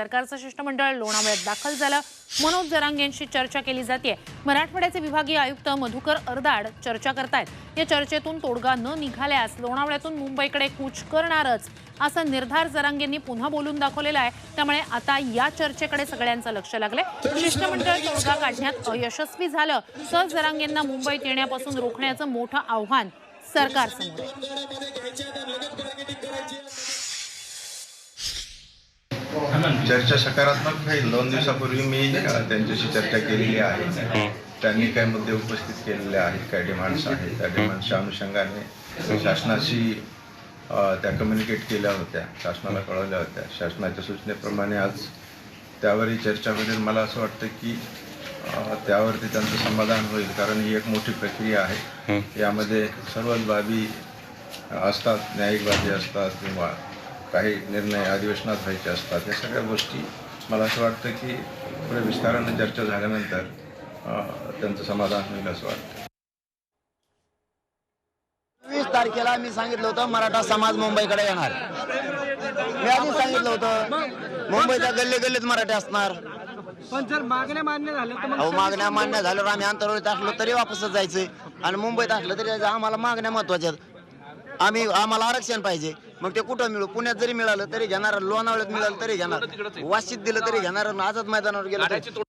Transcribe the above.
सरकारचं शिष्टमंडळ लोणावळ्यात दाखल झालं. मनोज जरांगेंशी चर्चा केली जाते मराठवाड्याचे विभागीय आयुक्त मधुकर अर्दाड चर्चा करतायत. या चर्चेतून तोडगा न निघाल्यास लोणावळ्यातून मुंबईकडे कूच करणारच असा निर्धार जरांगेंनी पुन्हा बोलून दाखवलेला आहे. त्यामुळे आता या चर्चेकडे सगळ्यांचं लक्ष लागलंय. शिष्टमंडळ तोडगा काढण्यात अयशस्वी झालं. तर जरांगेंना मुंबईत येण्यापासून रोखण्याचं मोठं आव्हान सरकारसमोर आहे चर्चा सकारात्मक राहील दोन दिवसापूर्वी मी त्यांच्याशी चर्चा केलेली आहे. त्यांनी काही मुद्दे उपस्थित केलेले आहेत. काही डिमांड्स आहेत. त्या डिमांड्सच्या अनुषंगाने शासनाशी त्या कम्युनिकेट केल्या होत्या. शासनाला कळवल्या होत्या. शासनाच्या सूचनेप्रमाणे आज त्यावरही चर्चा होईल मला असं वाटतं की त्यावरती त्यांचं समाधान होईल. कारण ही एक मोठी प्रक्रिया आहे. यामध्ये सर्वच बाबी असतात. न्यायिक बाबी असतात किंवा काही निर्णय अधिवेशनात व्हायचे असतात. या सगळ्या गोष्टी मला असं वाटतं की पुढे विस्ताराने चर्चा झाल्यानंतर अ, त्यांचं समाधान होईल असं वाटतं. वीस तारखेला मी सांगितलं होतं मराठा समाज मुंबईकडे येणार. मी आधीच सांगितलं होतं मुंबईच्या गल्ली गल्लीत मराठी असणार. पण जर मागण्या मान्य झाल्या तर मग अहो मागण्या मान्य झाल्यावर आम्ही अंतरावळीत असलो तरी वापसच जायचंय आणि मुंबईत असलं तरी जायचं. आम्हाला मागण्या महत्त्वाच्या आहेत. आम्ही आम्हाला आरक्षण पाहिजे. मग ते कुठं मिळू? पुण्यात जरी मिळालं तरी घेणार. लोणावळ्यात मिळालं तरी घेणार. वाशीत दिलं तरी घेणार. आझाद मैदानावर गेलं तरी.